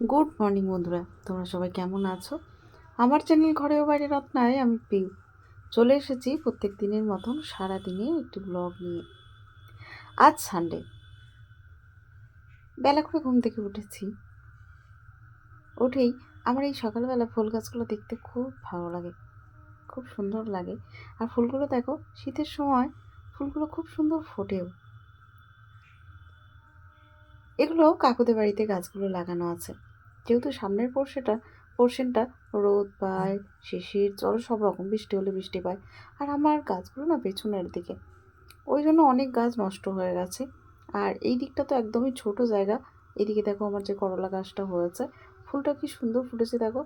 Good morning বন্ধুরা। তোমরা সবাই কেমন আছো? আমার চ্যানেল ঘরেও বাইরে রত্নায় আমি পিউ চলে এসেছি প্রত্যেক দিনের মতন সারা দিনে একটি ব্লগ নিয়ে। আজ সানডে বেলা করে ঘুম থেকে উঠেছি। উঠেই আমার এই সকালবেলা ফুল গাছগুলো দেখতে খুব ভালো লাগে। খুব সুন্দর লাগে। আর ফুলগুলো দেখো, শীতের সময় ফুলগুলো খুব সুন্দর ফোটেও। এগুলো কাকুদের বাড়িতে গাছগুলো লাগানো আছে। যেহেতু সামনের পোর্শনটা পোর্শনটা রোদ পায়, শিশির, জল, সব রকম, বৃষ্টি হলে বৃষ্টি পায়। আর আমার গাছগুলো না পেছনের দিকে। ওই জন্য অনেক গাছ নষ্ট হয়ে গেছে। আর এই দিকটা তো একদমই ছোট জায়গা। এদিকে দেখো আমার যে করলা গাছটা হয়েছে। ফুলটা কি সুন্দর ফুটেছে দেখো।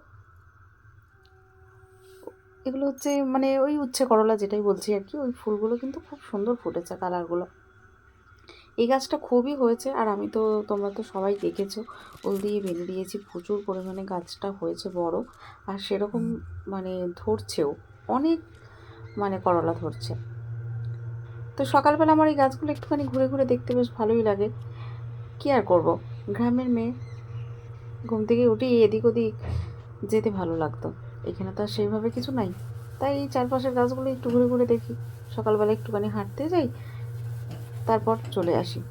এগুলো হচ্ছে মানে ওই উচ্ছে করলা যেটাই বলছি আর কি, ওই ফুলগুলো কিন্তু খুব সুন্দর ফুটেছে কালারগুলো এই গাছটা খুবই হয়েছে আর আমি তো, তোমরা তো সবাই দেখেছ ওল দিয়ে বেঁধে দিয়েছি, প্রচুর পরিমাণে গাছটা হয়েছে বড় আর সেরকম মানে ধরছেও, অনেক মানে করলা ধরছে। তো সকালবেলা আমার এই গাছগুলো একটুখানি ঘুরে ঘুরে দেখতে বেশ ভালোই লাগে। কী আর করব? গ্রামের মেয়ে, ঘুম থেকে উঠে এদিক ওদিক যেতে ভালো লাগতো। এখানে তো আর সেইভাবে কিছু নাই। তাই এই চারপাশের গাছগুলো একটু ঘুরে ঘুরে দেখি। সকালবেলা একটুখানি হাঁটতে যাই তারপর চলে আসি।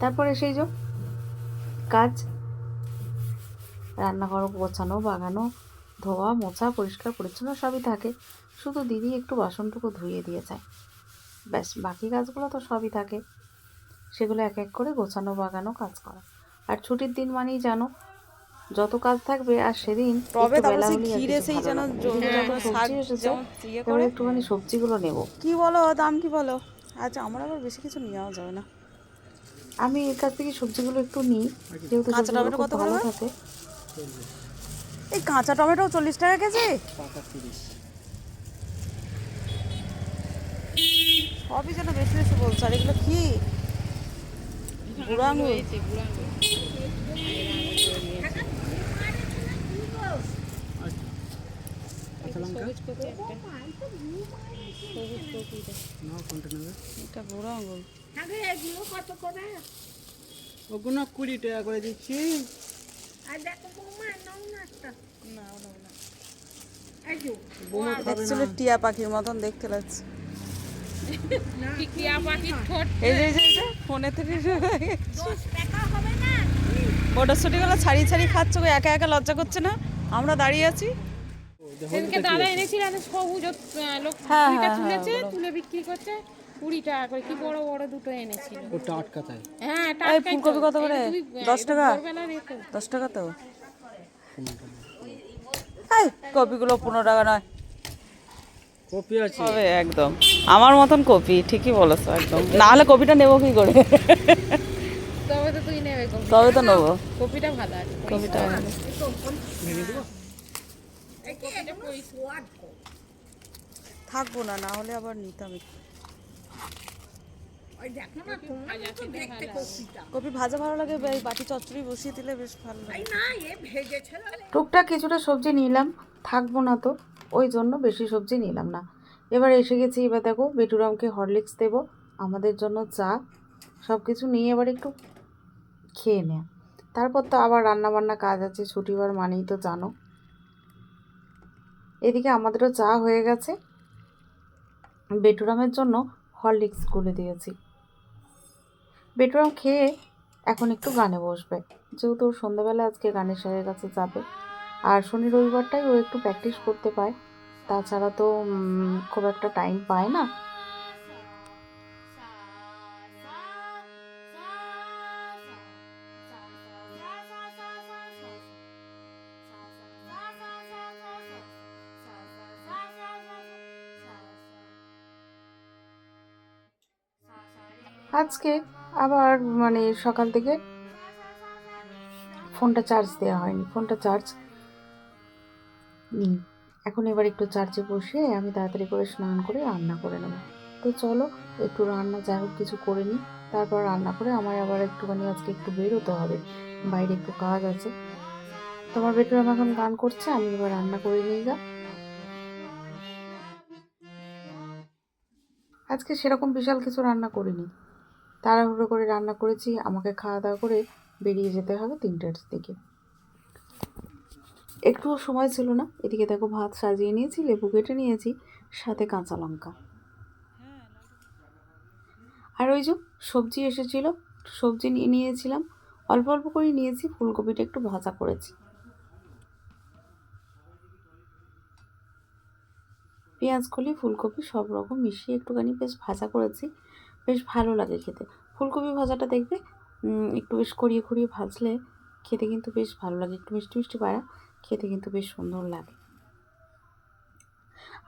তারপরে সেই যে কাজ রান্নাঘর গোছানো বাগানো ধোয়া মোছা পরিষ্কার পরিচ্ছন্ন সবই থাকে। শুধু দিদি একটু বাসনটুকু ধুয়ে দিয়ে যায়। ব্যাস বাকি কাজগুলো তো সবই থাকে। সেগুলো এক এক করে গোছানো বাগানো কাজ করা। আর ছুটির দিন মানেই জানো যত কাজ থাকবে আর সেদিন তবে ঘিরে সেই যেন যেমন ইয়ে একটুখানি সবজিগুলো নেব। কি বলো দাম কি বলো? আচ্ছা আমার আবার বেশি কিছু নেওয়া যাবে না। আমি এর কাছ থেকে সবজিগুলো একটু নিই যেহেতু কাঁচা টমেটো কত ভালো করে? থাকে। এই কাঁচা টমেটো চল্লিশ টাকা কেজি? সবই যেন বেশি বেশি বলছো আর এগুলো কি? বুড়ো এটা বুড়ো আঙুর ওগুলো কুড়ি টাকা করে দিচ্ছি। অ্যাকচুয়ালি টিয়া পাখির মতন দেখতে লাগছে। এই যে এই যে, ফোনে থেকে ছাড়িয়ে ছাড়িয়ে খাচ্ছ একা একা লজ্জা করছে না? আমরা দাঁড়িয়ে আছি। সেদিনকে দাদা এনেছিল সবুজ লোক হ্যাঁ, কুড়িটা হ্যাঁ, তুলেছে তুলে বিক্রি করছে কুড়ি টাকা করে কি বড় বড় দুটো এনেছিল। ওটা আটকাতায় হ্যাঁ এই ফুলকপি কত করে? তুই, দশ টাকা? দশ টাকা তো? এই কপিগুলো পনেরো টাকা নয়। কপি আছে? হবে একদম। আমার মতন কপি ঠিকই বলেছ একদম। না হলে কপিটা নেব কি করে? তবে তো তুই নেবে তবে তো নেব। কপিটা ভালো আছে। কপিটা থাকব না না হলে আবার নিতাম একটু। কপি ভাজা ভালো লাগে। বাটি চচ্চড়ি বসিয়ে দিলে বেশ ভালো লাগে। টুকটাক কিছুটা সবজি নিলাম থাকব না তো ওই জন্য বেশি সবজি নিলাম না। এবার এসে গেছি এবার দেখো বেটুরামকে হরলিক্স দেবো আমাদের জন্য চা সব কিছু নিয়ে এবার একটু খেয়ে নেয় তারপর তো আবার রান্না বান্না কাজ আছে ছুটিবার মানেই তো জানো। এদিকে আমাদেরও চা হয়ে গেছে, বেটুরামের জন্য হরলিক্স গুলে দিয়েছি। বেটুরাম খেয়ে এখন একটু গানে বসবে। যেহেতু সন্ধ্যাবেলা আজকে গানের স্যারের কাছে যাবে, আর শনি রবিবারটাই ও একটু প্র্যাকটিস করতে পায়। তাছাড়া তো খুব একটা টাইম পায় না। আজকে আবার মানে সকাল থেকে ফোনটা চার্জ দেওয়া হয়নি। ফোনটা চার্জ নিই। এখন এবার একটু চার্জে বসে আমি তাড়াতাড়ি করে স্নান করে রান্না করে নেব। তো চলো, একটু রান্না যাই হোক, কিছু করে নিই। তারপর রান্না করে আমার আবার একটুখানি আজকে একটু বেরোতে হবে। বাইরে একটু কাজ আছে। তোমার বেটুরাম এখন গান করছে, আমি এবার রান্না করে নিই গা আজকে সেরকম বিশাল কিছু রান্না করিনি। তাড়াহুড়ো করে রান্না করেছি, আমাকে খাওয়া দাওয়া করে বেরিয়ে যেতে হবে তিনটের দিকে। একটুও সময় ছিল না, এদিকে দেখো ভাত সাজিয়ে নিয়েছি, লেবু কেটে নিয়েছি, সাথে কাঁচা লঙ্কা। আর ওই যে সবজি এসেছিল, সবজি নিয়ে নিয়েছিলাম, অল্প অল্প করে নিয়েছি, ফুলকপিটা একটু ভাজা করেছি। পেঁয়াজ, কলি, ফুলকপি সব রকম মিশিয়ে একটুখানি বেশ ভাজা করেছি বেশ ভালো লাগে খেতে। ফুলকপি ভাজাটা দেখবে একটু বেশ করিয়ে করিয়ে ভাজলে খেতে কিন্তু বেশ ভালো লাগে, একটু মিষ্টি মিষ্টি পাড়া, খেতে কিন্তু বেশ সুন্দর লাগে।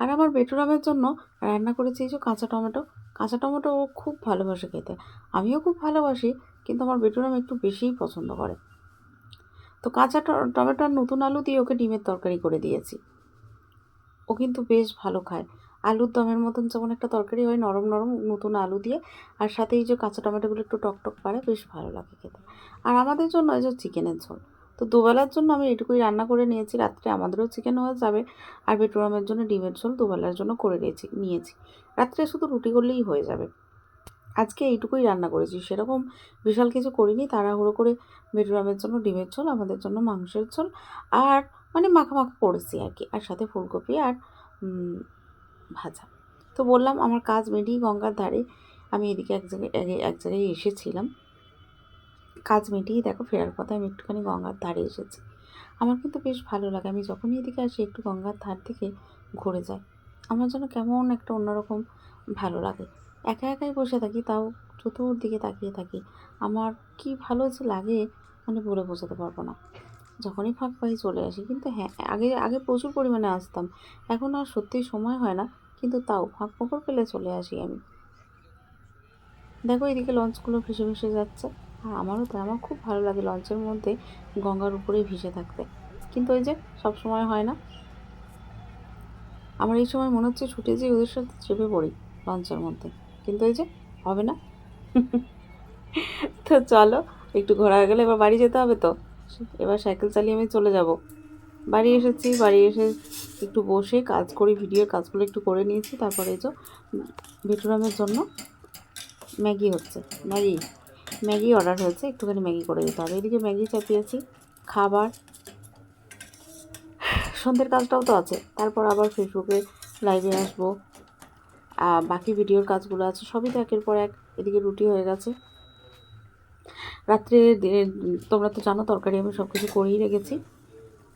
আর আমার বেটুরামের জন্য রান্না করেছি যে কাঁচা টমেটো। কাঁচা টমেটো ও খুব ভালোবাসে খেতে। আমিও খুব ভালোবাসি, কিন্তু আমার বেটুরাম একটু বেশিই পছন্দ করে। তো কাঁচা টমেটো আর নতুন আলু দিয়ে ওকে ডিমের তরকারি করে দিয়েছি। ও কিন্তু বেশ ভালো খায়। আলুর দমের মতন যেমন একটা তরকারি হয়, নরম নরম, নতুন আলু দিয়ে। আর সাথে এই যে কাঁচা টমেটোগুলো একটু টক টক পারে বেশ ভালো লাগে খেতে। আর আমাদের জন্য এই যে চিকেনের ঝোল। তো দুবেলার জন্য আমি এটুকুই রান্না করে নিয়েছি, রাত্রে আমাদেরও চিকেন হয়ে যাবে। আর বেটুরামের জন্য ডিমের ঝোল দুবেলার জন্য করে নিয়েছি নিয়েছি। রাত্রে শুধু রুটি করলেই হয়ে যাবে। আজকে এইটুকুই রান্না করেছি। সেরকম বিশাল কিছু করিনি, তাড়াহুড়ো করে বেটুরামের জন্য ডিমের ঝোল, আমাদের জন্য মাংসের ঝোল। আর মানে মাখা মাখা করেছি আর কি। আর সাথে ফুলকপি আর ভাজা। তো বললাম, আমার কাজ মিটিয়ে গঙ্গার ধারে। আমি এদিকে এক জায়গায় এক- জায়গায় এসেছিলাম। কাজ মিটিয়ে দেখো, ফেরার পথে আমি একটুখানি গঙ্গার ধারে এসেছি। আমার কিন্তু বেশ ভালো লাগে। আমি যখনই এদিকে আসি, একটু গঙ্গার ধার থেকে ঘুরে যাই। আমার যেন কেমন একটা অন্যরকম ভালো লাগে। একা একাই বসে থাকি, তাও চতুর্দিকে তাকিয়ে থাকি। আমার কি ভালো যে লাগে মানে বলে বোঝাতে পারব না। যখনই ফাঁক পাই চলে আসি। কিন্তু হ্যাঁ আগে আগে প্রচুর পরিমাণে আসতাম। এখন আর সত্যিই সময় হয় না। কিন্তু তাও ফাঁক ফোকর পেলে চলে আসি আমি। দেখো এদিকে লঞ্চগুলো ভেসে ভেসে যাচ্ছে। আর আমারও তাই, আমার খুব ভালো লাগে লঞ্চের মধ্যে গঙ্গার উপরেই ভেসে থাকতে। কিন্তু ওই যে সব সময় হয় না। আমার এই সময় মনে হচ্ছে ছুটে যেয়ে ওদের সাথে চেপে পড়ি লঞ্চের মধ্যে। কিন্তু ওই যে হবে না। তো চলো, একটু ঘোরা গেলে এবার বাড়ি যেতে হবে তো? এবার সাইকেল চালিয়ে আমি চলে যাব। বাড়ি এসেছি, বাড়ি এসে একটু বসে কাজ করি ভিডিওর কাজগুলো একটু করে নিয়েছি, তারপরে এই যে ভেটুরামের জন্য ম্যাগি হচ্ছে, ম্যাগি ম্যাগি অর্ডার হয়েছে, একটুখানি ম্যাগি করে দিতে হবে। এদিকে ম্যাগি চাপিয়েছি, খাবার, সন্ধ্যের কাজটাও তো আছে, তারপর আবার ফেসবুকে লাইভে আসব। বাকি ভিডিওর কাজগুলো আছে, সবই তো একের পর এক, এদিকে রুটি হয়ে গেছে। রাত্রে তোমরা তো জানো, তরকারি আমি সব কিছু করেই রেখেছি।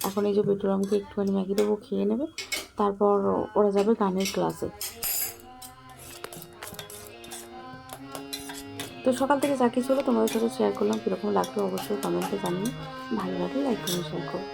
এখন এই যে পেট্রোলামকে একটুখানি ম্যাগি দেবো, খেয়ে নেবে। তারপর ওরা যাবে গানের ক্লাসে। তো সকাল থেকে যা কিছু হলো তোমাদের সাথে শেয়ার করলাম, কীরকম লাগল অবশ্যই কমেন্টে জানিয়ে ভালো লাগলে লাইক করে শেয়ার করো।